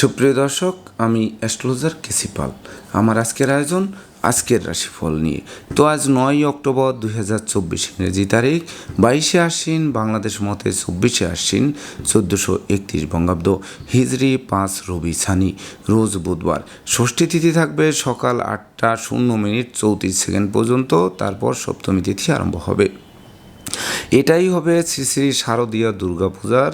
সুপ্রিয় দর্শক, আমি অ্যাস্ট্রোলজার কেসিপাল আমার আজকের আয়োজন আজকের রাশিফল নিয়ে। তো আজ নয় অক্টোবর দুই হাজার চব্বিশ ইংরেজি তারিখ, বাইশে আশ্বিন, বাংলাদেশ মতে চব্বিশে আশ্বিন, চোদ্দোশো একত্রিশ বঙ্গাব্দ। হিজরি পাঁচ, রবি সানি রোজ বুধবার। ষষ্ঠী তিথি থাকবে সকাল আটটা শূন্য মিনিট চৌত্রিশ সেকেন্ড পর্যন্ত। তারপর সপ্তমী তিথি আরম্ভ হবে। এটাই হবে শ্রী শ্রী শারদীয় দুর্গাপূজার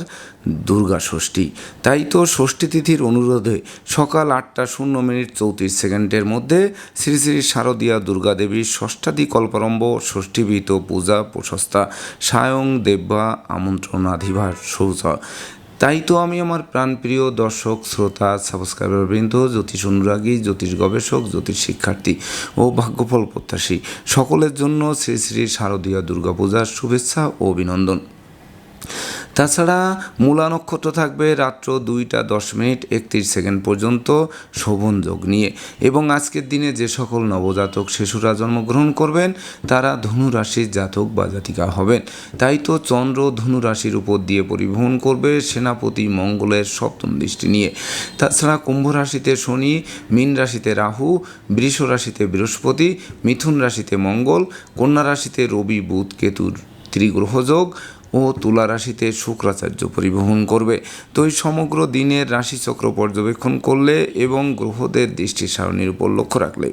দুর্গা ষষ্ঠী। তাই তো ষষ্ঠী তিথির অনুরোধে সকাল আটটা শূন্য মিনিট চৌত্রিশ সেকেন্ডের মধ্যে শ্রী শ্রী শারদীয়া দুর্গা দেবীর ষষ্ঠাদি কল্পারম্ভ ষষ্ঠীবিহিত পূজা প্রশস্তা, সায়ং দেব্যা আমন্ত্রণাধিভার শৌচ। তাই তো আমি আমার প্রাণপ্রিয় দর্শক, শ্রোতা সাবস্ক্রাইবার বৃন্দ, জ্যোতিষ অনুরাগী, জ্যোতিষ গবেষক, জ্যোতিষ শিক্ষার্থী ও ভাগ্যফল প্রত্যাশী সকলের জন্য শ্রী শ্রী শারদীয়া দুর্গাপূজার শুভেচ্ছা ও অভিনন্দন। তাছাড়া মূলা নক্ষত্র থাকবে রাত্র দুইটা দশ মিনিট একত্রিশ সেকেন্ড পর্যন্ত শোভন যোগ নিয়ে। এবং আজকের দিনে যে সকল নবজাতক শিশুরা জন্মগ্রহণ করবেন, তারা ধনু রাশির জাতক বা জাতিকা হবেন। তাই তো চন্দ্র ধনু রাশির উপর দিয়ে পরিবহন করবে সেনাপতি মঙ্গলের সপ্তম দৃষ্টি নিয়ে। তাছাড়া কুম্ভ রাশিতে শনি, মীন রাশিতে রাহু, বৃষ রাশিতে বৃহস্পতি, মিথুন রাশিতে মঙ্গল, কন্যা রাশিতে রবি, বুধ, কেতুর ত্রিগ্রহযোগ ও তুলা রাশিতে শুক্রাচার্য পরিবহন করবে। তো এই সমগ্র দিনের রাশিচক্র পর্যবেক্ষণ করলে এবং গ্রহদের দৃষ্টি সারণীর উপর লক্ষ্য রাখলে।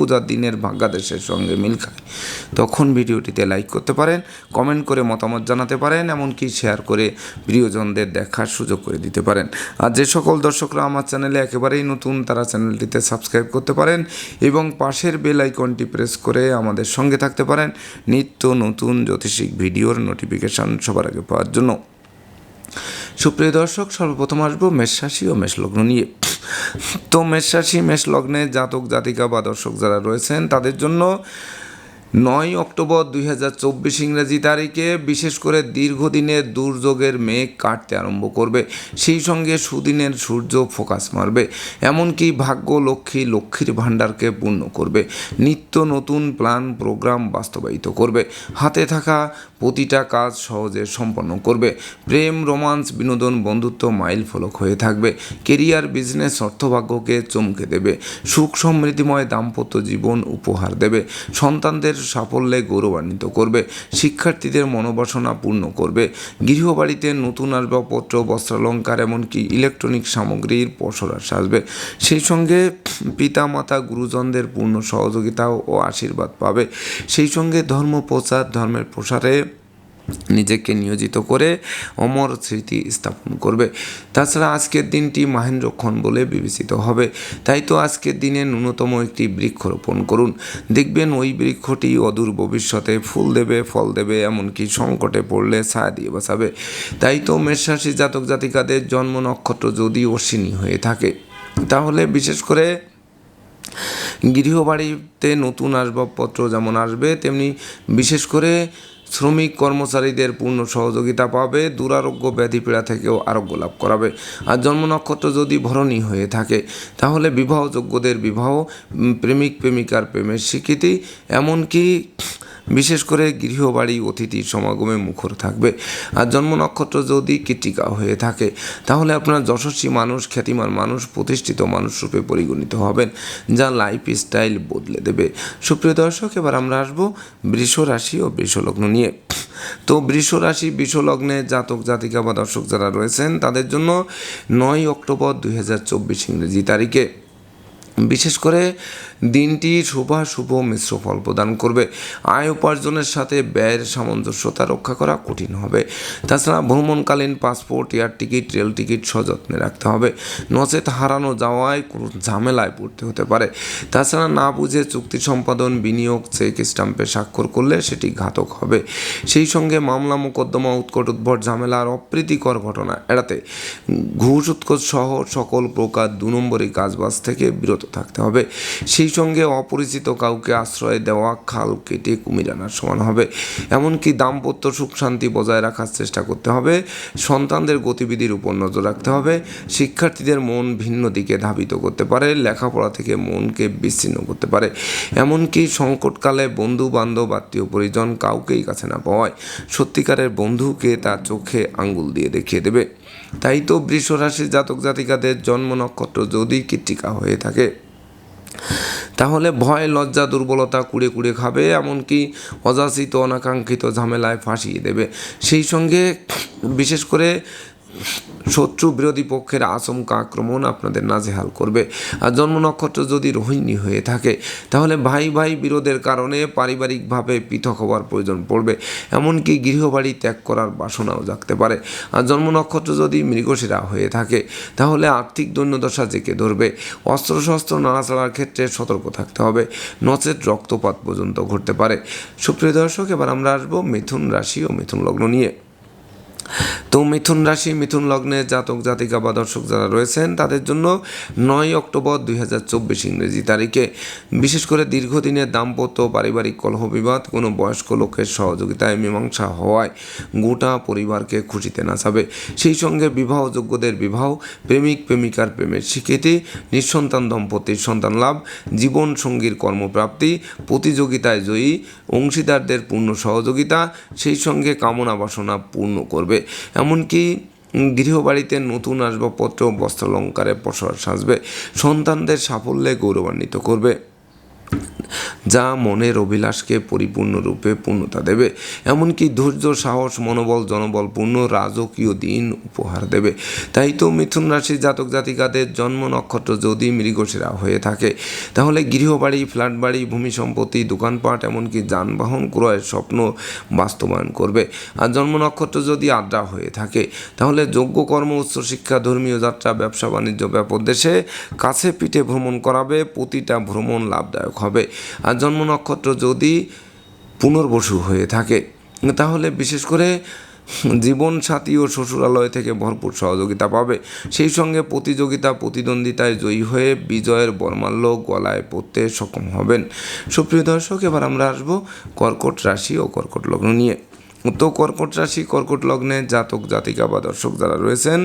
পূজার দিনের ভাগ্যাদেশের সঙ্গে মিল খায়। তখন ভিডিওটিতে লাইক করতে পারেন কমেন্ট করে মতামত জানাতে পারেন, এমনকি শেয়ার করে প্রিয়জনদের দেখার সুযোগ করে দিতে পারেন। আর যে সকল দর্শকরা আমার চ্যানেলে একেবারেই নতুন, তারা চ্যানেলটিতে সাবস্ক্রাইব করতে পারেন এবং পাশের বেল আইকনটি প্রেস করে আমাদের সঙ্গে থাকতে পারেন। নিত্য নতুন জ্যোতিষিক ভিডিওর নোটিফিকেশান সবার আগে পাওয়ার জন্য। সুপ্রিয় দর্শক, সর্বপ্রথম আসব মেষ রাশি ও মেষ লগ্ন নিয়ে। তো মেষ রাশি মেষ লগ্নে জাতক জাতিকা বা দর্শক যারা রয়েছেন তাদের জন্য নয় অক্টোবর দুই হাজার চব্বিশ ইংরেজি তারিখে বিশেষ করে দীর্ঘদিনের দুর্যোগের মেঘ কাটতে আরম্ভ করবে। সেই সঙ্গে সুদিনের সূর্য ফোকাস মারবে। এমনকি ভাগ্য লক্ষ্মী লক্ষ্মীর ভাণ্ডারকে পূর্ণ করবে। নিত্য নতুন প্ল্যান, প্রোগ্রাম বাস্তবায়িত করবে। হাতে থাকা প্রতিটা কাজ সহজে সম্পন্ন করবে। প্রেম, রোমান্স, বিনোদন, বন্ধুত্ব মাইল ফলক হয়ে থাকবে। কেরিয়ার, বিজনেস, অর্থভাগ্যকে চমকে দেবে। সুখ, সমৃদ্ধিময় দাম্পত্য জীবন উপহার দেবে। সন্তানদের সাফল্যে গৌরবান্বিত করবে, শিক্ষার্থীদের মনোবাসনা পূর্ণ করবে। গৃহবাড়িতে নতুন আসবাবপত্র, বস্ত্রালঙ্কার, এমনকি ইলেকট্রনিক সামগ্রীর পসরাস সাজবে। সেই সঙ্গে পিতা মাতা গুরুজনদের পূর্ণ সহযোগিতা ও আশীর্বাদ পাবে। সেই সঙ্গে ধর্ম প্রচার ধর্মের প্রসারে নিজেকে নিয়োজিত করে অমর স্মৃতি স্থাপন করবে। তাছাড়া আজকের দিনটি মাহেন্দ্রক্ষণ বলে বিবেচিত হবে। তাই তো আজকের দিনে ন্যূনতম একটি বৃক্ষ রোপণ করুন। দেখবেন ওই বৃক্ষটি অদূর ভবিষ্যতে ফুল দেবে, ফল দেবে, এমনকি সংকটে পড়লে ছায়া দিয়ে বাঁচাবে। তাই তো মেষরাশি জাতক জাতিকাদের জন্ম নক্ষত্র যদি অশ্বিনী হয়ে থাকে, তাহলে বিশেষ করে গৃহবাড়িতে নতুন আসবাবপত্র যেমন আসবে, তেমনি বিশেষ করে শ্রমিক কর্মচারীদের পূর্ণ সহযোগিতা পাবে, দুরারোগ্য ব্যাধিপীড়া থেকেও আরোগ্য লাভ করাবে। আর জন্ম নক্ষত্র যদি ভরণী হয়ে থাকে, তাহলে বিবাহযোগ্যদের বিবাহ প্রেমিক প্রেমিকার প্রেমের স্বীকৃতি, এমনকি বিশেষ করে গৃহবাড়ি অতিথির সমাগমে মুখর থাকবে। আর জন্ম নক্ষত্র যদি কৃতিকা হয়ে থাকে, তাহলে আপনার যশস্বী মানুষ, খ্যাতিমান মানুষ, প্রতিষ্ঠিত মানুষ রূপে পরিগণিত হবেন, যা লাইফ স্টাইল বদলে দেবে। সুপ্রিয় দর্শক, এবার আমরা আসব বৃষ রাশি ও বৃষলগ্ন নিয়ে। তো বৃষ রাশি বৃষলগ্নে জাতক, জাতিকা বা দর্শক যারা রয়েছেন, তাদের জন্য নয় অক্টোবর দুই হাজার চব্বিশ ইংরেজি তারিখে। বিশেষ করে দিনটি শুভাশুভ মিশ্র ফল প্রদান করবে। আয় উপার্জনের সাথে ব্যয়ের সামঞ্জস্যতা রক্ষা করা কঠিন হবে। তাছাড়া ভ্রমণকালীন passport, air ticket, rail ticket সযত্নে রাখতে হবে। নচেত হারানো যাওয়ায় কোনো ঝামেলায় পড়তে হতে পারে। তাছাড়া না বুঝে চুক্তি সম্পাদন, বিনিয়োগ, চেক স্টাম্পে স্বাক্ষর করলে সেটি ঘাতক হবে। সেই সঙ্গে মামলা, মোকদ্দমা, উৎকট উদ্ভট ঝামেলা আর অপ্রীতিকর ঘটনা এড়াতে ঘুষ উৎকোচ সহ সকল প্রকার দু নম্বরী কাজবাজ থেকে বিরত থাকতে হবে। সেই সঙ্গে অপরিচিত কাউকে আশ্রয় দেওয়া, খাল কেটে কুমির আনার সমান হবে। এমনকি দাম্পত্য সুখ শান্তি বজায় রাখার চেষ্টা করতে হবে। সন্তানদের গতিবিধির উপর নজর রাখতে হবে। শিক্ষার্থীদের মন ভিন্ন দিকে ধাবিত করতে পারে, লেখাপড়া থেকে মনকে বিচ্ছিন্ন করতে পারে। এমনকি সংকটকালে বন্ধু বান্ধব আত্মীয় পরিজন কাউকেই কাছে না পাওয়ায় সত্যিকারের বন্ধুকে তার চোখে আঙ্গুল দিয়ে দেখিয়ে দেবে। তাই তো বৃষ রাশির জাতক জাতিকাদের জন্ম নক্ষত্র যদি কৃত্তিকা হয়ে থাকে। তাহলে ভয়, লজ্জা, দুর্বলতা কুড়ে কুড়ে খাবে, এমনকি অযাচিত, অনাকাঙ্ক্ষিত ঝামেলায় ফাঁসিয়ে দেবে। সেই সঙ্গে বিশেষ করে শত্রু বিরোধী পক্ষের আচমকা আক্রমণ আপনাদের নাজেহাল করবে। আর জন্ম নক্ষত্র যদি রোহিণী হয়ে থাকে, তাহলে ভাই ভাই বিরোধের কারণে পারিবারিকভাবে পৃথক হওয়ার প্রয়োজন পড়বে। এমনকি গৃহবাড়ি ত্যাগ করার বাসনাও জাগতে পারে। আর জন্ম নক্ষত্র যদি মৃগশিরা হয়ে থাকে, তাহলে আর্থিক দৈন্যদশা জেঁকে ধরবে। অস্ত্রশস্ত্র নাড়াচাড়ার ক্ষেত্রে সতর্ক থাকতে হবে। নচেত রক্তপাত পর্যন্ত ঘটতে পারে। সুপ্রিয় দর্শক, এবার আমরা আসব মিথুন রাশি ও মিথুন লগ্ন নিয়ে। তো মিথুন রাশি, মিথুন লগ্নে জাতক, জাতিকা বা দর্শক যারা রয়েছেন, তাদের জন্য নয় অক্টোবর দুই হাজার চব্বিশ ইংরেজি তারিখে। বিশেষ করে দীর্ঘদিনের দাম্পত্য পারিবারিক কলহ বিবাদ, কোনো বয়স্ক লোকের সহযোগিতায় মীমাংসা হওয়ায় গোটা পরিবারকে খুশিতে নাচাবে। সেই সঙ্গে বিবাহযোগ্যদের বিবাহ, প্রেমিক, প্রেমিকার প্রেমের স্বীকৃতি, নিঃসন্তান দম্পতির সন্তান লাভ, জীবন সঙ্গীর কর্মপ্রাপ্তি, প্রতিযোগিতায় জয়ী, অংশীদারদের পূর্ণ সহযোগিতা, সেই সঙ্গে কামনা বাসনা পূর্ণ করবে। এমনকি গৃহবাড়িতে নতুন আসবাবপত্র বস্ত্রালঙ্কারে প্রসার সাজবে সন্তানদের সাফল্যে গৌরবান্বিত করবে। যা মনের অভিলাষকে পরিপূর্ণরূপে পূর্ণতা দেবে। এমনকি ধৈর্য, সাহস, মনোবল, জনবলপূর্ণ রাজকীয় দিন উপহার দেবে। তাই তো মিথুন রাশির জাতক জাতিকাদের জন্ম নক্ষত্র যদি মৃগশিরা হয়ে থাকে, তাহলে গৃহবাড়ি ফ্ল্যাট বাড়ি ভূমি সম্পত্তি, দোকানপাট, এমনকি যানবাহন ক্রয়ের স্বপ্ন বাস্তবায়ন করবে। আর জন্ম নক্ষত্র যদি আড্ডা হয়ে থাকে, তাহলে যোগ্য কর্ম উচ্চশিক্ষা ধর্মীয় যাত্রা, ব্যবসা, বাণিজ্য, ব্যাপক দেশে কাছে পিঠে ভ্রমণ করাবে। প্রতিটা ভ্রমণ লাভদায়ক হবে। আর জন্ম নক্ষত্র যদি পুনর্বসু হয়ে থাকে, তাহলে বিশেষ করে জীবন সাথী ও শ্বশুরালয় থেকে ভরপুর সহযোগিতা পাবে। সেই সঙ্গে প্রতিযোগিতা, প্রতিদ্বন্দ্বিতায় জয়ী হয়ে বিজয়ের বর্মাল্য গলায় পড়তে সক্ষম হবেন। সুপ্রিয় দর্শক, এবার আমরা আসব কর্কট রাশি ও কর্কট লগ্ন নিয়ে। তো কর্কট রাশি, কর্কট লগ্নে জাতক, জাতিকা বা দর্শক যারা রয়েছেন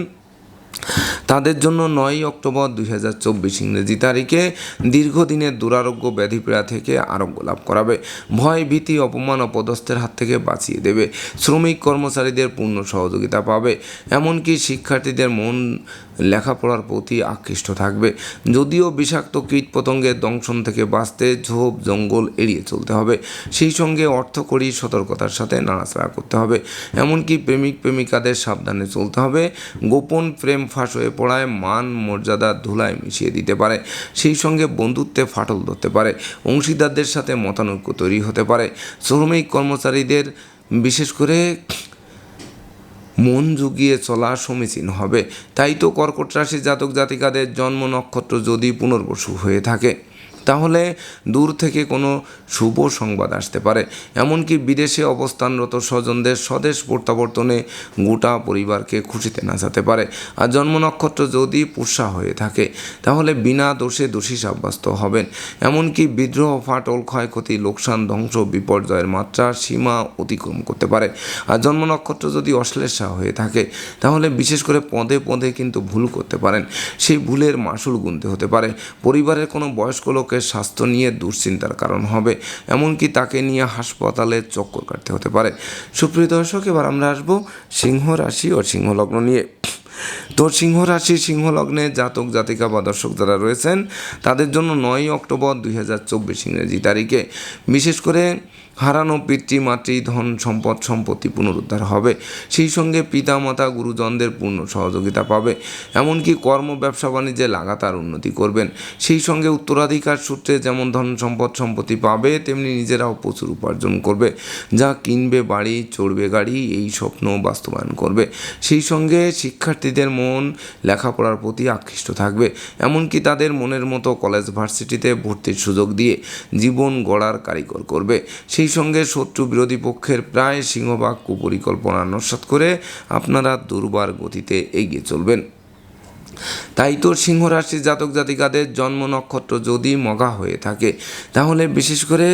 তাদের জন্য নয়ই অক্টোবর দুই হাজার চব্বিশ ইংরেজি তারিখে দীর্ঘদিনের দুরারোগ্য ব্যাধিপীড়া থেকে আরোগ্য লাভ করাবে। ভয়, ভীতি, অপমান অপদস্থের হাত থেকে বাঁচিয়ে দেবে। শ্রমিক কর্মচারীদের পূর্ণ সহযোগিতা পাবে। এমনকি শিক্ষার্থীদের মন লেখাপড়ার প্রতি আকৃষ্ট থাকবে। যদিও বিষাক্ত কীট পতঙ্গের দংশন থেকে বাঁচতে ঝোপ, জঙ্গল এড়িয়ে চলতে হবে। সেই সঙ্গে অর্থকরী সতর্কতার সাথে নাড়াচাড়া করতে হবে। এমনকি প্রেমিক, প্রেমিকাদের সাবধানে চলতে হবে। গোপন প্রেম ফাঁস হয়ে পড়ায় মান, মর্যাদা ধুলায় মিশিয়ে দিতে পারে। সেই সঙ্গে বন্ধুত্বে ফাটল ধরতে পারে। অংশীদারদের সাথে মতানৈক্য তৈরি হতে পারে। শ্রমিক কর্মচারীদের, বিশেষ করে মন জুগিয়ে চলা সমীচীন হবে। তাই তো কর্কট রাশি জাতক জাতিকাদের জন্ম নক্ষত্র যদি পুনর্বসু হয়ে থাকে। তাহলে দূর থেকে কোনো শুভ সংবাদ আসতে পারে। এমনকি বিদেশে অবস্থানরত স্বজনদের স্বদেশ প্রত্যাবর্তনে গোটা পরিবারকে খুশিতে নাচাতে পারে। আর জন্ম নক্ষত্র যদি পুষা হয়ে থাকে, তাহলে বিনা দোষে দোষী সাব্যস্ত হবেন। এমনকি বিদ্রোহ, ফাটল, ক্ষয়ক্ষতি, লোকসান, ধ্বংস, বিপর্যয়ের মাত্রা সীমা অতিক্রম করতে পারে। আর জন্ম নক্ষত্র যদি অশ্লেষা হয়ে থাকে, তাহলে বিশেষ করে পদে পদে কিন্তু ভুল করতে পারেন। সেই ভুলের মাসুল গুনতে হতে পারে। পরিবারের কোনো বয়স্ক লোকের স্বাস্থ্য নিয়ে দুশ্চিন্তার কারণ হবে, এমনকি তাকে নিয়ে হাসপাতালে চক্কর কাটতে হতে পারে। সুপ্রিয় দর্শক, এবার আমরা আসব সিংহ রাশি ও সিংহ লগ্ন নিয়ে। তো সিংহ রাশি সিংহ লগ্নে জাতক, জাতিকা বা দর্শক যারা রয়েছেন, তাদের জন্য নয় অক্টোবর দুই হাজার চব্বিশ ইংরেজি তারিখে। বিশেষ করে হারানো পিতৃ, মাতৃ, ধন, সম্পদ, সম্পত্তি পুনরুদ্ধার হবে। সেই সঙ্গে পিতামাতা, গুরুজনদের পূর্ণ সহযোগিতা পাবে। এমনকি কর্ম, ব্যবসা, বাণিজ্যে লাগাতার উন্নতি করবেন। সেই সঙ্গে উত্তরাধিকার সূত্রে যেমন ধন, সম্পদ, সম্পত্তি পাবে, তেমনি নিজেরাও প্রচুর উপার্জন করবে। যা কিনবে বাড়ি, চড়বে গাড়ি, এই স্বপ্ন বাস্তবায়ন করবে। সেই সঙ্গে শিক্ষার্থীদের মন, লেখাপড়ার প্রতি আকৃষ্ট থাকবে। এমনকি তাদের মনের মতো কলেজ ভার্সিটিতে ভর্তির সুযোগ দিয়ে জীবন গড়ার কারিগর করবে। সেই সঙ্গে শত্রু বিরোধী পক্ষের প্রায় সিংহভাগ কুপরিকল্পনা নস্বাত করে আপনারা দুর্বার গতিতে এগিয়ে চলবেন। তাই তো সিংহ রাশির জাতক জাতিকাদের জন্ম নক্ষত্র যদি মগা হয়ে থাকে, তাহলে বিশেষ করে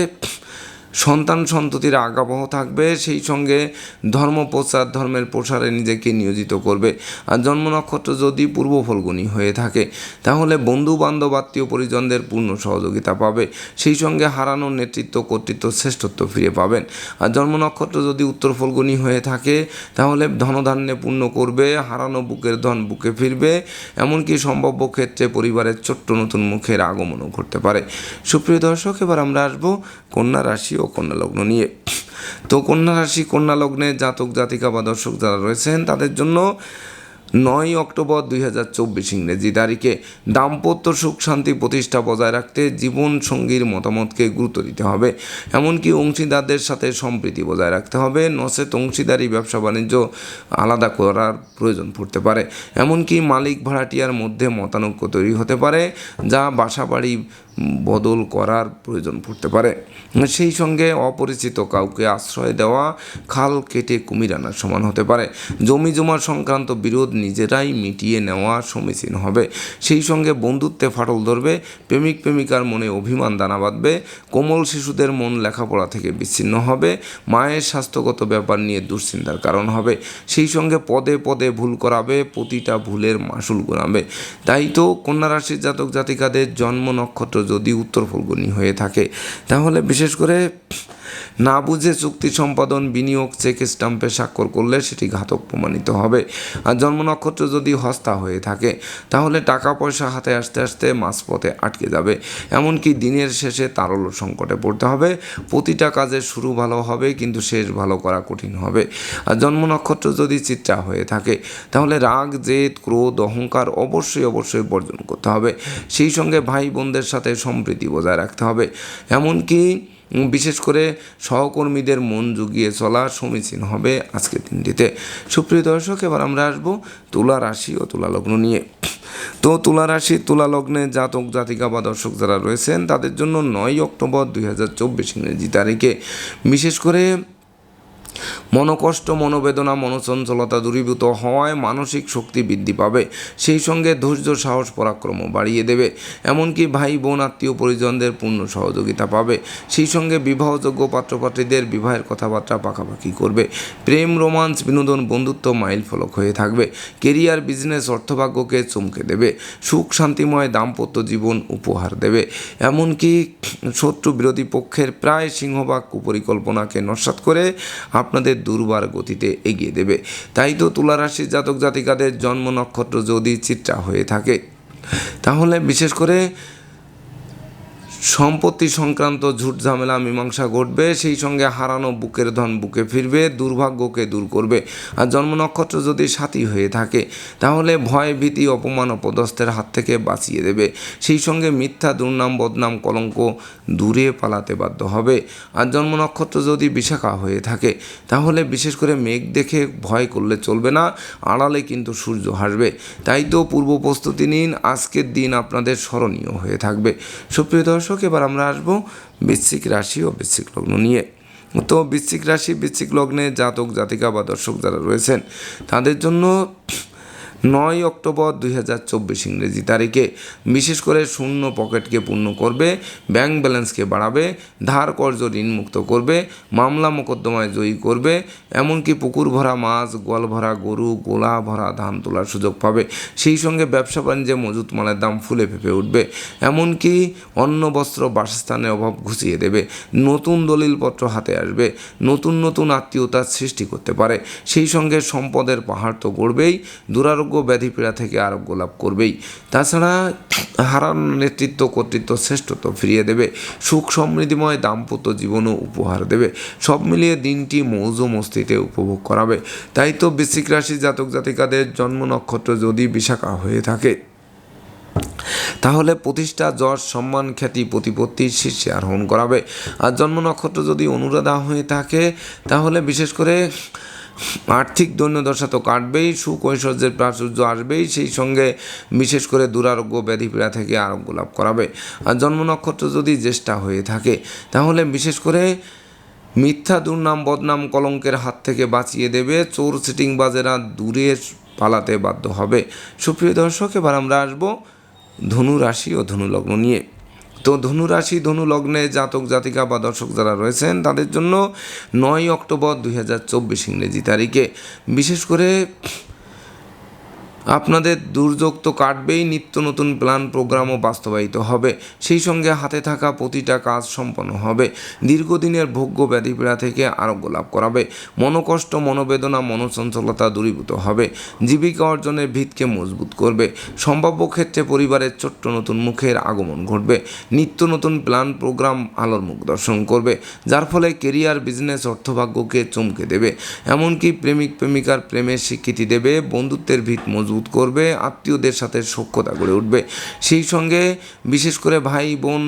সন্তান সন্ততির আগাবহ থাকবে, সেই সঙ্গে ধর্ম প্রচার, ধর্মের প্রসারে নিজেকে নিয়োজিত করবে। আর জন্ম নক্ষত্র যদি পূর্ব ফলগুনি হয়ে থাকে, তাহলে বন্ধু বান্ধব আত্মীয় পরিজনদের পূর্ণ সহযোগিতা পাবে। সেই সঙ্গে হারানো নেতৃত্ব, কর্তৃত্ব, শ্রেষ্ঠত্ব ফিরে পাবেন। আর জন্ম নক্ষত্র যদি উত্তর ফলগুনি হয়ে থাকে, তাহলে ধনধান্যে পূর্ণ করবে, হারানো বুকের ধন বুকে ফিরবে। এমনকি সম্ভাব্য ক্ষেত্রে পরিবারের ছোট্ট নতুন মুখের আগমনও ঘটতে পারে। সুপ্রিয় দর্শক, এবার আমরা আসব কন্যা রাশি ও কন্যা লগ্ন নিয়ে। তো কন্যা রাশি কন্যা লগ্নে জাতক, জাতিকা বা দর্শক যারা রয়েছেন, তাদের জন্য নয় অক্টোবর দুই হাজার চব্বিশ ইংরেজি তারিখে দাম্পত্য সুখ শান্তি প্রতিষ্ঠা বজায় রাখতে জীবন সঙ্গীর মতামতকে গুরুত্ব দিতে হবে। এমনকি অংশীদারদের সাথে সম্প্রীতি বজায় রাখতে হবে। নচেত অংশীদারি ব্যবসা বাণিজ্য আলাদা করার প্রয়োজন পড়তে পারে। এমনকি মালিক ভাড়াটিয়ার মধ্যে মতানৈক্য তৈরি হতে পারে, যা বাসা বাড়ি বদল করার প্রয়োজন পড়তে পারে। সেই সঙ্গে অপরিচিত কাউকে আশ্রয় দেওয়া, খাল কেটে কুমির আনার সমান হতে পারে। জমি জমা সংক্রান্ত বিরোধ নিজেরাই মিটিয়ে নেওয়া সমীচীন হবে। সেই সঙ্গে বন্ধুত্বে ফাটল ধরবে, প্রেমিক প্রেমিকার মনে অভিমান দানা বাঁধবে, কোমল শিশুদের মন লেখাপড়া থেকে বিচ্ছিন্ন হবে, মায়ের স্বাস্থ্যগত ব্যাপার নিয়ে দুশ্চিন্তার কারণ হবে। সেই সঙ্গে পদে পদে ভুল করাবে, প্রতিটা ভুলের মাসুল গুনাবে। তাই তো কন্যা রাশির জাতক জাতিকাদের জন্ম নক্ষত্র যদি উত্তর ফলগুনি হয়ে থাকে, তাহলে বিশেষ করে না বুঝে চুক্তি সম্পাদন, বিনিয়োগ, চেক স্টাম্পে স্বাক্ষর করলে সেটি ঘাতক প্রমাণিত হবে। আর জন্ম নক্ষত্র যদি হস্তা হয়ে থাকে, তাহলে টাকা পয়সা হাতে আসতে আসতে মাঝপথে আটকে যাবে। এমনকি দিনের শেষে তারল্য সংকটে পড়তে হবে। প্রতিটা কাজের শুরু ভালো হবে, কিন্তু শেষ ভালো করা কঠিন হবে। আর জন্ম নক্ষত্র যদি চিত্রা হয়ে থাকে, তাহলে রাগ, জেদ, ক্রোধ, অহংকার অবশ্যই অবশ্যই বর্জন করতে হবে। সেই সঙ্গে ভাই বোনদের সাথে সম্প্রীতি বজায় রাখতে হবে। এমনকি বিশেষ করে সহকর্মীদের মন জুগিয়ে চলা সমীচীন হবে আজকের দিনটিতে। সুপ্রিয় দর্শক, এবার আমরা আসব তুলা রাশি ও তুলা লগ্ন নিয়ে। তো তুলা রাশি, তুলা লগ্নে জাতক, জাতিকা বা দর্শক যারা রয়েছেন, তাদের জন্য নয় অক্টোবর দুই হাজার চব্বিশ ইংরেজি তারিখে বিশেষ করে মনোকষ্ট, মনোবেদনা, মনোচঞ্চলতা দূরীভূত হওয়ায় মানসিক শক্তি বৃদ্ধি পাবে। সেই সঙ্গে ধৈর্য, সাহস পরাক্রম বাড়িয়ে দেবে। এমনকি ভাই, বোন, আত্মীয় পরিজনদের পূর্ণ সহযোগিতা পাবে। সেই সঙ্গে বিবাহযোগ্য পাত্রপাত্রীদের বিবাহের কথাবার্তা পাকাপাকি করবে। প্রেম, রোমান্স, বিনোদন, বন্ধুত্ব মাইল ফলক হয়ে থাকবে। কেরিয়ার, বিজনেস, অর্থভাগ্যকে চমকে দেবে। সুখ, শান্তিময়, দাম্পত্য জীবন উপহার দেবে। এমনকি শত্রু বিরোধী পক্ষের প্রায় সিংহভাগ কুপরিকল্পনাকে নস্বাত করে আপনাদের দুর্বার গতিতে এগিয়ে দেবে। তাই তো তুলারাশির জাতক জাতিকাদের জন্ম নক্ষত্র যদি চিত্রা হয়ে থাকে, তাহলে বিশেষ করে সম্পত্তি সংক্রান্ত ঝুট ঝামেলা, মীমাংসা ঘটবে, সেই সঙ্গে হারানো বুকের ধন বুকে ফিরবে, দুর্ভাগ্যকে দূর করবে। আর জন্ম নক্ষত্র যদি সাথী হয়ে থাকে, তাহলে ভয়, ভীতি, অপমান অপদস্থের হাত থেকে বাঁচিয়ে দেবে। সেই সঙ্গে মিথ্যা, দুর্নাম, বদনাম, কলঙ্ক দূরে পালাতে বাধ্য হবে। আর জন্ম নক্ষত্র যদি বিশাখা হয়ে থাকে, তাহলে বিশেষ করে মেঘ দেখে ভয় করলে চলবে না, আড়ালে কিন্তু সূর্য হাসবে। তাই তো পূর্ব প্রস্তুতি নিন, আজকের দিন আপনাদের স্মরণীয় হয়ে থাকবে। সুপ্রিয় দর্শক এবার আমরা আসব বৃশ্চিক রাশি ও বৃশ্চিক লগ্ন নিয়ে। তো বৃশ্চিক রাশি, বৃশ্চিক লগ্নে জাতক, জাতিকা বা দর্শক যারা রয়েছেন, তাদের জন্য নয় অক্টোবর দুই হাজার চব্বিশ ইংরেজি তারিখে। বিশেষ করে শূন্য পকেটকে পূর্ণ করবে, ব্যাংক ব্যালেন্সকে বাড়াবে, ধার কর্জ ঋণ মুক্ত করবে, মামলা মোকদ্দমায় জয়ী করবে, এমনকি পুকুর ভরা মাছ, গোয়াল ভরা গরু, গোলা ভরা ধান তোলার সুযোগ পাবে। সেই সঙ্গে ব্যবসা বাণিজ্যে মজুত মালের দাম ফুলে ফেপে উঠবে। এমনকি অন্ন, বস্ত্র বাসস্থানের অভাব ঘুচিয়ে দেবে। নতুন দলিলপত্র হাতে আসবে। নতুন নতুন আত্মীয়তার সৃষ্টি করতে পারে। সেই সঙ্গে সম্পদের পাহাড় তো গড়বেই। দুরারোগ্য দুরারোগ্য ব্যাধি পীড়া থেকে আরোগ্য লাভ করবেই। তাছাড়া হারানো নেতৃত্ব কর্তৃত্ব শ্রেষ্ঠত্ব ফিরিয়ে দেবে, সুখ সমৃদ্ধিময় দাম্পত্য জীবনও উপহার দেবে, সব মিলিয়ে দিনটি মৌজ মস্তিতে উপভোগ করাবে। তাই তো বৃশ্চিক রাশি জাতক জাতিকাদের জন্ম নক্ষত্র যদি বিশাখা হয়ে থাকে, তাহলে প্রতিষ্ঠা, যশ, সম্মান, খ্যাতি, প্রতিপত্তির শীর্ষে আরোহণ করাবে। আর জন্ম নক্ষত্র যদি অনুরাধা হয়ে থাকে, তাহলে বিশেষ করে আর্থিক দৈন্যদশা তো কাটবেই সুখ ঐশ্বর্যের প্রাচুর্য আসবেই, সেই সঙ্গে বিশেষ করে দুরারোগ্য ব্যাধি পীড়া থেকে আরোগ্য লাভ করাবে। আর জন্ম নক্ষত্র যদি জ্যেষ্ঠা হয়ে থাকে, তাহলে বিশেষ করে মিথ্যা দুর্নাম, বদনাম, কলঙ্কের হাত থেকে বাঁচিয়ে দেবে, চোর সিটিং বাজেরা দূরে পালাতে বাধ্য হবে। সুপ্রিয় দর্শক, এবার আমরা আসব ধনু রাশি ও ধনু লগ্ন নিয়ে। তো ধনুরাশি ধনু লগ্নে জাতক, জাতিকা বা দর্শক যারা রয়েছেন, তাদের জন্য নয় অক্টোবর দুই হাজার চব্বিশ ইংরেজি তারিখে। বিশেষ করে আপনাদের দুর্যোগ তো কাটবেই, নিত্য নতুন প্ল্যান প্রোগ্রামও বাস্তবায়িত হবে। সেই সঙ্গে হাতে থাকা প্রতিটা কাজ সম্পন্ন হবে। দীর্ঘদিনের ভোগ্য ব্যাধিপীড়া থেকে আরোগ্য লাভ করাবে। মনোকষ্ট, মনোবেদনা, মনোচঞ্চলতা দূরীভূত হবে। জীবিকা অর্জনের ভিতকে মজবুত করবে। সম্ভাব্য ক্ষেত্রে পরিবারের ছোট্ট নতুন মুখের আগমন ঘটবে। নিত্য নতুন প্ল্যান প্রোগ্রাম আলোর মুখ দর্শন করবে, যার ফলে কেরিয়ার বিজনেস অর্থভাগ্যকে চমকে দেবে। এমনকি প্রেমিক প্রেমিকার প্রেমের স্বীকৃতি দেবে, বন্ধুত্বের ভিত মজবুত করবে, আত্মীয়দের সাথে সখ্যতা গড়ে উঠবে। সেই সঙ্গে বিশেষ করে ভাই, বোন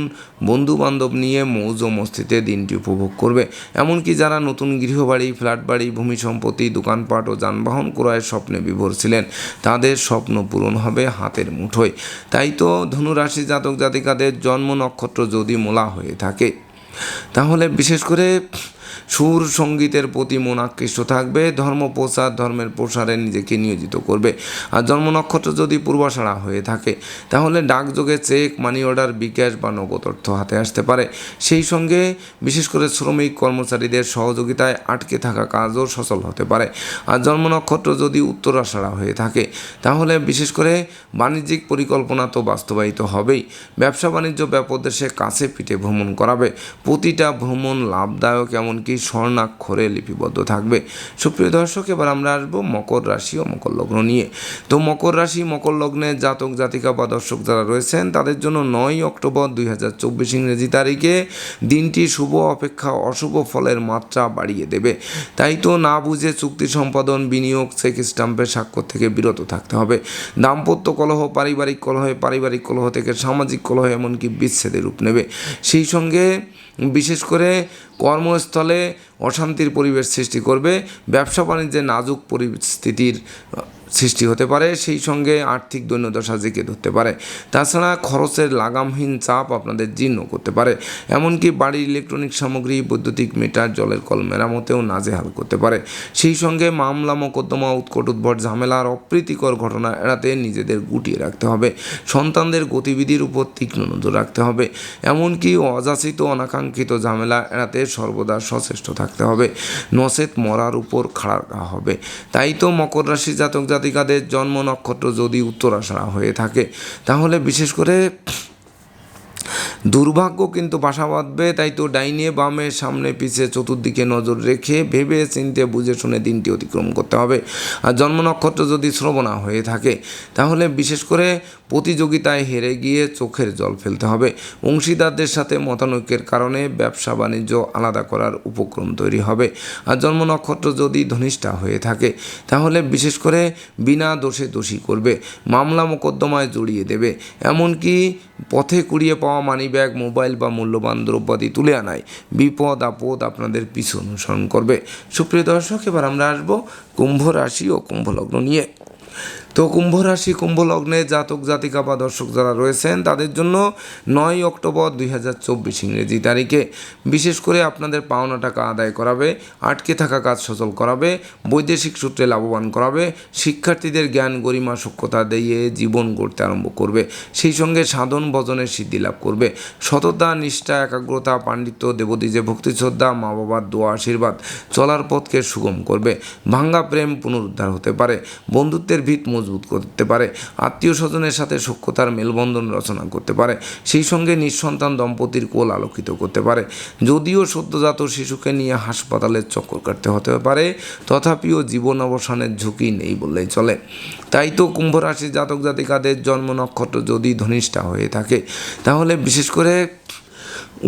বন্ধু বান্ধব নিয়ে মৌজ মস্তিতে দিনটি উপভোগ করবে। এমনকি যারা নতুন গৃহবাড়ি ফ্ল্যাট বাড়ি ভূমি সম্পত্তি, দোকানপাট ও যানবাহন ক্রয়ের স্বপ্নে বিভোর ছিলেন, তাদের স্বপ্ন পূরণ হবে হাতের মুঠোয়। তাই তো ধনুরাশি জাতক জাতিকাদের জন্ম নক্ষত্র যদি মোলা হয়ে থাকে, তাহলে বিশেষ করে সুর সঙ্গীতের প্রতি মন আকৃষ্ট থাকবে, ধর্ম প্রচার ধর্মের প্রসারে নিজেকে নিয়োজিত করবে। আর জন্ম নক্ষত্র যদি পূর্বাষাড়া হয়ে থাকে, তাহলে ডাকযোগে চেক, মানি অর্ডার, বিকাশ বা নগদ অর্থ হাতে আসতে পারে। সেই সঙ্গে বিশেষ করে শ্রমিক কর্মচারীদের সহযোগিতায় আটকে থাকা কাজও সচল হতে পারে। আর জন্ম নক্ষত্র যদি উত্তরাষাড়া হয়ে থাকে, তাহলে বিশেষ করে বাণিজ্যিক পরিকল্পনা তো বাস্তবায়িত হবেই। ব্যবসা বাণিজ্য ব্যাপদেশে কাছে পিঠে ভ্রমণ করাবে। প্রতিটা ভ্রমণ লাভদায়ক এমনকি স্বর্ণাক্ষরে লিপিবদ্ধ থাকবে। সুপ্রিয় দর্শক, এবার আমরা আসব মকর রাশি ও মকর লগ্ন নিয়ে। তো মকর রাশি, মকর লগ্নে জাতক, জাতিকা বা দর্শক যারা রয়েছেন, তাদের জন্য নয় অক্টোবর দুই হাজার চব্বিশ ইংরেজি তারিখে দিনটি শুভ, অপেক্ষা অশুভ ফলের মাত্রা বাড়িয়ে দেবে। তাই তো না বুঝে চুক্তি সম্পাদন, বিনিয়োগ, চেক স্টাম্পের স্বাক্ষর থেকে বিরত থাকতে হবে। দাম্পত্য কলহ, পারিবারিক কলহে, পারিবারিক কলহ থেকে সামাজিক কলহ এমনকি বিচ্ছেদের রূপ নেবে। সেই সঙ্গে বিশেষ করে কর্মস্থলে অশান্তির পরিবেশ সৃষ্টি করবে, ব্যবসা বাণিজ্যে নাজুক পরিস্থিতির সৃষ্টি হতে পারে, সেই সঙ্গে আর্থিক দৈন্যদশা জেঁকে ধরতে পারে। তাছাড়া খরচের লাগামহীন চাপ আপনাদের জীর্ণ করতে পারে। এমনকি বাড়ির ইলেকট্রনিক সামগ্রী, বৈদ্যুতিক মিটার, জলের কল মেরামতেও নাজেহাল করতে পারে। সেই সঙ্গে মামলা, মোকদ্দমা, উৎকট উদ্ভট ঝামেলার অপ্রীতিকর ঘটনা এড়াতে নিজেদের গুটিয়ে রাখতে হবে। সন্তানদের গতিবিধির উপর তীক্ষ্ণ নজর রাখতে হবে। এমনকি অযাচিত, অনাকাঙ্ক্ষিত ঝামেলা এড়াতে সর্বদা সচেষ্ট থাকতে হবে। নসেত মরার উপর খাড়া হবে। তাই তো মকর রাশি জাতক জাতিকাদের জন্ম নক্ষত্র যদি উত্তরাষাড়া হয়ে থাকে, তাহলে বিশেষ করে দুর্ভাগ্য কিন্তু বাসা বাঁধবে, তাই তো ডাইনে বামে সামনে পিছে চতুর্দিকে নজর রেখে ভেবে চিনতে বুঝে শুনে দিনটি অতিক্রম করতে হবে। আর জন্ম নক্ষত্র যদি শ্রবণা হয়ে থাকে, তাহলে বিশেষ করে প্রতিযোগিতায় হেরে গিয়ে চোখের জল ফেলতে হবে। অংশীদারদের সাথে মতানৈক্যের কারণে ব্যবসা বাণিজ্য আলাদা করার উপক্রম তৈরি হবে। আর জন্ম নক্ষত্র যদি ধনিষ্ঠা হয়ে থাকে, তাহলে বিশেষ করে বিনা দোষে দোষী করবে, মামলা মোকদ্দমায় জড়িয়ে দেবে। এমনকি পথে কুড়িয়ে পাওয়া মানি ব্যাগ, মোবাইল বা মূল্যবান দ্রব্যাদি তুলে আনায়। বিপদ, আপদ আপনাদের পিছু অনুসরণ করবে। সুপ্রিয় দর্শক, এবার আমরা আসব কুম্ভ রাশি ও কুম্ভ লগ্ন নিয়ে। তো কুম্ভ রাশি কুম্ভ লগ্নে জাতক, জাতিকা বা দর্শক যারা রয়েছেন, তাদের জন্য নয় অক্টোবর দুই হাজার চব্বিশ ইংরেজি তারিখে। বিশেষ করে আপনাদের পাওনা টাকা আদায় করাবে, আটকে থাকা কাজ সচল করাবে, বৈদেশিক সূত্রে লাভবান করাবে, শিক্ষার্থীদের জ্ঞান, গরিমা, সক্ষতা দিয়ে জীবন গড়তে আরম্ভ করবে, সেই সঙ্গে সাধন ভজনের সিদ্ধি লাভ করবে। সততা, নিষ্ঠা, একাগ্রতা, পাণ্ডিত্য, দেবদীজে ভক্তি শ্রদ্ধা, মা বাবার দোয়া, আশীর্বাদ, চলার পথকে সুগম করবে, ভাঙ্গা প্রেম পুনরুদ্ধার হতে পারে। বন্ধুত্বের ভিত মজবুত করতে পারে আত্মীয় স্বজনের সাথে সখ্যতার মেলবন্ধন রচনা করতে পারে, সেই সঙ্গে নিঃসন্তান দম্পতির কোল আলোকিত করতে পারে। যদিও সদ্যজাত শিশুকে নিয়ে হাসপাতালের চক্কর কাটতে হতে পারে, তথাপিও জীবন অবসানের ঝুঁকি নেই বললেই চলে। তাই তো কুম্ভ রাশির জাতক জাতিকাদের জন্ম নক্ষত্র যদি ধনিষ্ঠা হয়ে থাকে, তাহলে বিশেষ করে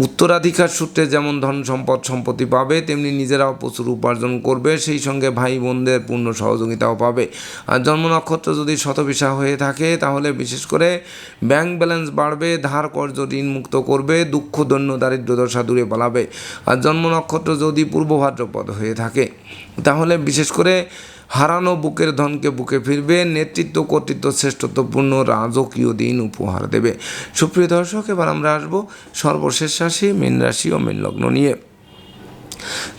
উত্তরাধিকার সূত্রে যেমন ধন সম্পদ সম্পত্তি পাবে, তেমনি নিজেরাও প্রচুর উপার্জন করবে, সেই সঙ্গে ভাই বোনদের পূর্ণ সহযোগিতাও পাবে। আর জন্ম নক্ষত্র যদি শতবিশা হয়ে থাকে, তাহলে বিশেষ করে ব্যাংক ব্যালেন্স বাড়বে, ধার কর্য ঋণ মুক্ত করবে, দুঃখ, দৈন্য, দারিদ্র দশা দূরে পালাবে। আর জন্ম নক্ষত্র যদি পূর্ব ভাদ্রপদ হয়ে থাকে, তাহলে বিশেষ করে হারানো বুকের ধনকে বুকে ফিরবে, নেতৃত্ব, কর্তৃত্ব, শ্রেষ্ঠত্বপূর্ণ রাজকীয় দিন উপহার দেবে। সুপ্রিয় দর্শক, এবার আমরা আসব সর্বশেষ রাশি, মীন রাশি ও মীন লগ্ন নিয়ে।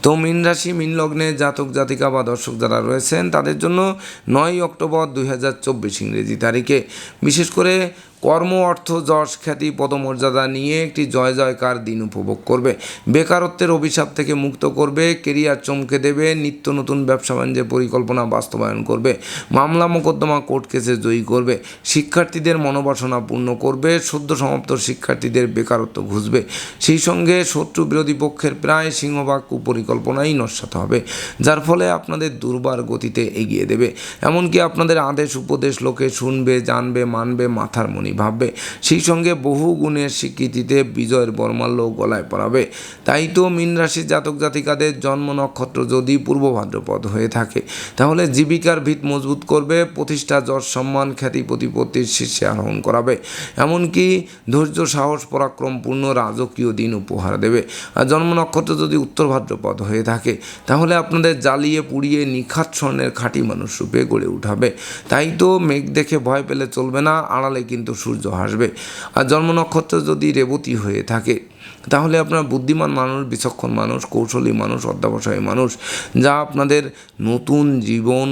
তো মীন রাশি, মীন লগ্নে জাতক, জাতিকা বা দর্শক যারা রয়েছেন, তাদের জন্য নয় অক্টোবর দুই হাজার চব্বিশ ইংরেজি তারিখে। বিশেষ করে কর্ম, অর্থ, যশ, খ্যাতি, পদমর্যাদা নিয়ে একটি জয় জয়কার দিন উপভোগ করবে। বেকারত্বের অভিশাপ থেকে মুক্ত করবে, কেরিয়ার চমকে দেবে, নিত্য নতুন ব্যবসা বাণিজ্যের পরিকল্পনা বাস্তবায়ন করবে, মামলা মোকদ্দমা কোর্ট কেসে জয়ী করবে, শিক্ষার্থীদের মনোবাসনা পূর্ণ করবে, সদ্য সমাপ্ত শিক্ষার্থীদের বেকারত্ব ঘুষবে। সেই সঙ্গে শত্রু বিরোধী পক্ষের প্রায় সিংহভাগ কুপরিকল্পনাই নস্যাত হবে, যার ফলে আপনাদের দুর্বার গতিতে এগিয়ে দেবে। এমনকি আপনাদের আদেশ, উপদেশ, লোকে শুনবে, জানবে, মানবে, মাথার মনি ভাববে, সেই সঙ্গে বহু গুণের স্বীকৃতিতে বিজয়ের বর্মাল্য গলায় পড়াবে তাই তো মীন রাশির জাতক জাতিকাদের জন্ম নক্ষত্র যদি পূর্ব ভাদ্রপদ হয়ে থাকে, তাহলে জীবিকার ভিত মজবুত করবে, প্রতিষ্ঠা যশ সম্মান খ্যাতি প্রতিপত্তির শীর্ষে আরোহণ করাবে। এমনকি ধৈর্য সাহস পরাক্রমপূর্ণ রাজকীয় দিন উপহার দেবে। আর জন্ম নক্ষত্র যদি উত্তর ভাদ্রপদ হয়ে থাকে, তাহলে আপনাদের জ্বালিয়ে পুড়িয়ে নিখাত স্বর্ণের খাঁটি মানুষ রূপে গড়ে উঠাবে। তাই তো মেঘ দেখে ভয় পেলে চলবে না, আড়ালে কিন্তু সূর্য হাসবে। আর জন্ম নক্ষত্র যদি রেবতী হয়ে থাকে, তাহলে আপনার বুদ্ধিমান মানুষ, বিচক্ষণ মানুষ, কৌশলী মানুষ, অধ্যাবসায়ী মানুষ, যা আপনাদের নতুন জীবন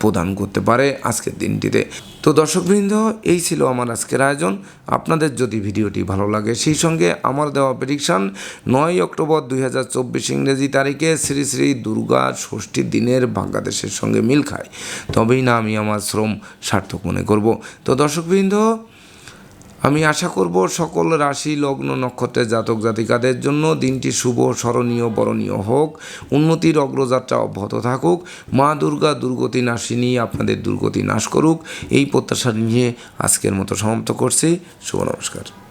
প্রদান করতে পারে আজকের দিনটিতে। তো দর্শকবৃন্দ, এই ছিল আমার আজকের আয়োজন। আপনাদের যদি ভিডিওটি ভালো লাগে, সেই সঙ্গে আমার দেওয়া প্রেডিকশান নয় অক্টোবর দুই হাজার চব্বিশ ইংরেজি তারিখে শ্রী শ্রী দুর্গা ষষ্ঠীর দিনের বাংলাদেশের সঙ্গে মিল খায়। তবেই না আমি আমার শ্রম সার্থক মনে করব। তো দর্শকবৃন্দ আমি আশা করব সকল রাশি, লগ্ন নক্ষত্রের জাতক জাতিকাদের জন্য দিনটি শুভ, স্মরণীয়, বরণীয় হোক। উন্নতির অগ্রযাত্রা অব্যাহত থাকুক। মা দুর্গা, দুর্গতি নাশিনী আপনাদের দুর্গতি নাশ করুক। এই প্রত্যাশা নিয়ে আজকের মতো সমাপ্ত করছি। শুভ নমস্কার।